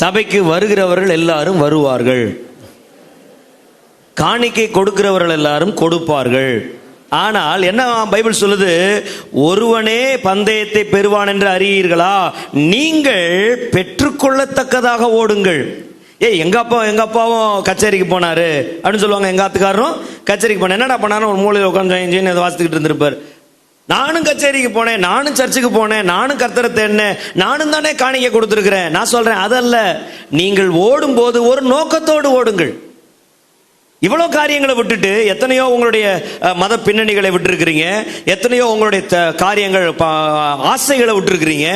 சபைக்கு வருகிறவர்கள் எல்லாரும் வருவார்கள். காணிக்கை கொடுக்கிறவர்கள் எல்லாரும் கொடுப்பார்கள். ஆனால் என்ன பைபிள் சொல்லுது? ஒருவனே பந்தயத்தை பெறுவான் என்று அறியீர்களா? நீங்கள் பெற்றுக்கொள்ளத்தக்கதாக ஓடுங்கள். ஏய் எங்க அப்பா எங்க அப்பாவும் கச்சேரிக்கு போனாரு. அப்படின்னு சொல்லுவாங்க எங்க ஆத்துக்காரரும். கச்சேரிக்கு போனேன் என்னடா பண்ணாரு ஒரு மூலையில் உட்காந்து வாசித்துக்கிட்டு இருந்திருப்பார். நானும் கச்சேரிக்கு போனேன் நானும் சர்ச்சுக்கு போனேன் நானும் கர்த்தரை தேடினேன் நானும் தானே காணிக்கை கொடுத்துருக்கிறேன். நான் சொல்றேன் அதல்ல நீங்கள் ஓடும்போது ஒரு நோக்கத்தோடு ஓடுங்கள். இவ்வளோ காரியங்களை விட்டுட்டு எத்தனையோ உங்களுடைய மத பின்னணிகளை விட்டுருக்கிறீங்க எத்தனையோ உங்களுடைய த- காரியங்கள் ஆசைகளை விட்டுருக்கிறீங்க.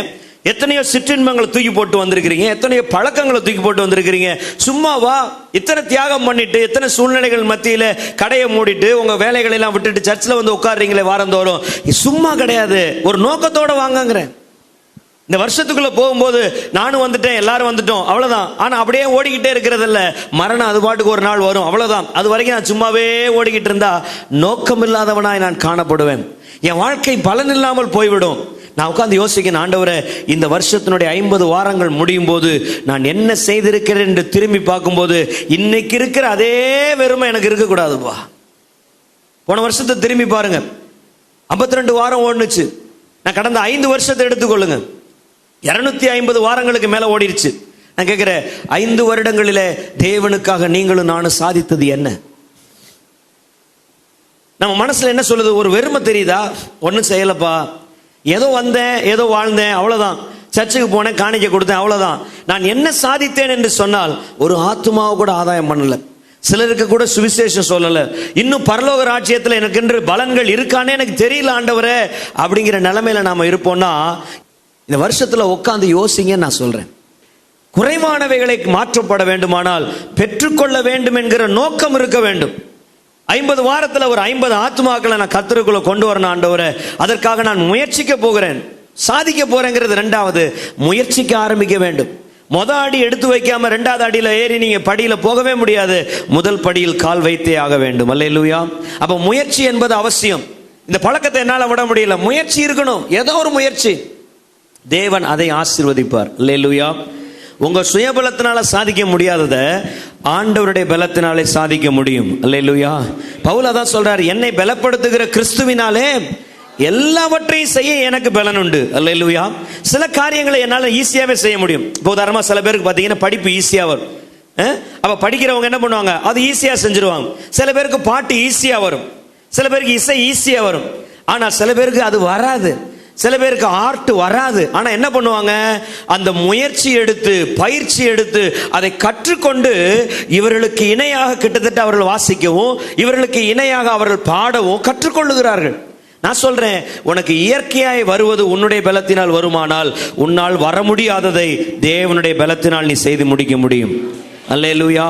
எத்தனையோ சிற்றின்பங்களை தூக்கி போட்டு வந்திருக்கிறீங்க எத்தனையோ பழக்கங்களை தூக்கி போட்டு வந்திருக்கிறீங்க. சும்மாவா இத்தனை தியாகம் பண்ணிட்டு எத்தனை சூழ்நிலைகள் மத்தியில் கடையை மூடிட்டு உங்க வேலைகளை எல்லாம் விட்டுட்டு சர்ச்சில் வந்து உட்கார்றீங்களே வாரந்தோறும். தோறும் சும்மா கிடையாது. ஒரு நோக்கத்தோட வாங்கங்கிறேன். இந்த வருஷத்துக்குள்ள போகும்போது நானும் வந்துட்டேன் எல்லாரும் வந்துட்டோம் அவ்வளவுதான். ஆனா அப்படியே ஓடிக்கிட்டே இருக்கிறதில்ல. மரணம் அது பாட்டுக்கு ஒரு நாள் வரும் அவ்வளவுதான். அது வரைக்கும் நான் சும்மாவே ஓடிக்கிட்டு இருந்தா நோக்கம் இல்லாதவனாய் நான் காணப்படுவேன். என் வாழ்க்கை பலன் இல்லாமல் போய்விடும். நான் உட்காந்து யோசிக்கிறேன் ஆண்டவரை இந்த வருஷத்தினுடைய ஐம்பது வாரங்கள் முடியும் போது நான் என்ன செய்திருக்கிறேன் என்று திரும்பி பார்க்கும்போது இன்னைக்கு இருக்கிற அதே வெறுமை எனக்கு இருக்கக்கூடாதுப்பா. போன வருஷத்தை திரும்பி பாருங்க. 52 ரெண்டு வாரம் ஓடுனுச்சு. நான் கடந்த ஐந்து வருஷத்தை எடுத்துக்கொள்ளுங்க. இருநூத்தி ஐம்பது வாரங்களுக்கு மேல ஓடிடுச்சு நான் கேட்கிறேன் ஐந்து வருடங்களில் தேவனுக்காக நீங்களும் நானும் சாதித்தது என்ன? நம்ம மனசுல என்ன சொல்லுது? ஒரு வெறுமை தெரியுதா? ஒன்றும் செய்யலப்பா. ஏதோ வந்தேன் ஏதோ வாழ்ந்தேன் அவ்வளவுதான். சர்ச்சுக்கு போனேன் காணிக்க கொடுத்தேன் அவ்வளவுதான். நான் என்ன சாதித்தேன் என்று சொன்னால் ஒரு ஆத்மாவை கூட ஆதாயம் பண்ணல. சிலருக்கு கூட சுவிசேஷம் சொல்லல. இன்னும் பரலோக ராஜ்யத்தில் எனக்கென்று பலன்கள் இருக்கானே எனக்கு தெரியல ஆண்டவரே அப்படிங்கிற நிலைமையில நாம இருப்போம்னா இந்த வருஷத்துல உட்காந்து யோசிங்கன்னு நான் சொல்றேன். குறைவானவைகளை மாற்றப்பட வேண்டுமானால் பெற்றுக்கொள்ள வேண்டும் என்கிற நோக்கம் இருக்க வேண்டும். ஐம்பது வாரத்தில் ஒரு ஐம்பது ஆத்மாக்களை நான் கத்தருக்குள்ள கொண்டு வரணும் ஆண்டவரே. அதற்காக நான் முயற்சிக்க போகிறேன். சாதிக்க போறேங்கிறது ரெண்டாவது. முயற்சிக்க ஆரம்பிக்க வேண்டும். மொத அடி எடுத்து வைக்காம ரெண்டாவது அடியில் ஏறி நீங்க படியில போகவே முடியாது. முதல் படியில் கால் வைத்தே ஆக வேண்டும். அல்லேலூயா. அப்ப முயற்சி என்பது அவசியம். இந்த பழக்கத்தை என்னால் விட முடியல. முயற்சி இருக்கணும். ஏதோ ஒரு முயற்சி. தேவன் அதை ஆசிர்வதிப்பார். இல்லையா உங்க சுயபலத்தினால சாதிக்க முடியாததை ஆண்டவருடைய பலத்தினாலே சாதிக்க முடியும். அல்லேலூயா. பவுல் அதான் சொல்றாரு என்னை பலப்படுத்துகிற கிறிஸ்துவினாலே எல்லாவற்றையும் செய்ய எனக்கு பலன் உண்டு அல்லேலூயா. சில காரியங்களை என்னால ஈஸியாவே செய்ய முடியும். இப்போ உதாரணமா சில பேருக்கு பாத்தீங்கன்னா படிப்பு ஈஸியா வரும். அஹ்? அப்ப படிக்கிறவங்க என்ன பண்ணுவாங்க? அது ஈஸியா செஞ்சிருவாங்க. சில பேருக்கு பாட்டு ஈஸியா வரும். சில பேருக்கு இசை ஈஸியா வரும். ஆனா சில பேருக்கு அது வராது. சில பேருக்கு ஆர்ட் வராது. ஆனால் என்ன பண்ணுவாங்க? அந்த முயற்சி எடுத்து பயிற்சி எடுத்து அதை கற்றுக்கொண்டு இவர்களுக்கு இணையாக கிட்டத்தட்ட அவர்கள் வாசிக்கவும் இவர்களுக்கு இணையாக அவர்கள் பாடவும் கற்றுக்கொள்ளுகிறார்கள். நான் சொல்றேன் உனக்கு இயற்கையாய் வருவது உன்னுடைய பலத்தினால் வருமானால் உன்னால் வர முடியாததை தேவனுடைய பலத்தினால் நீ செய்து முடிக்க முடியும். அல்லேலூயா.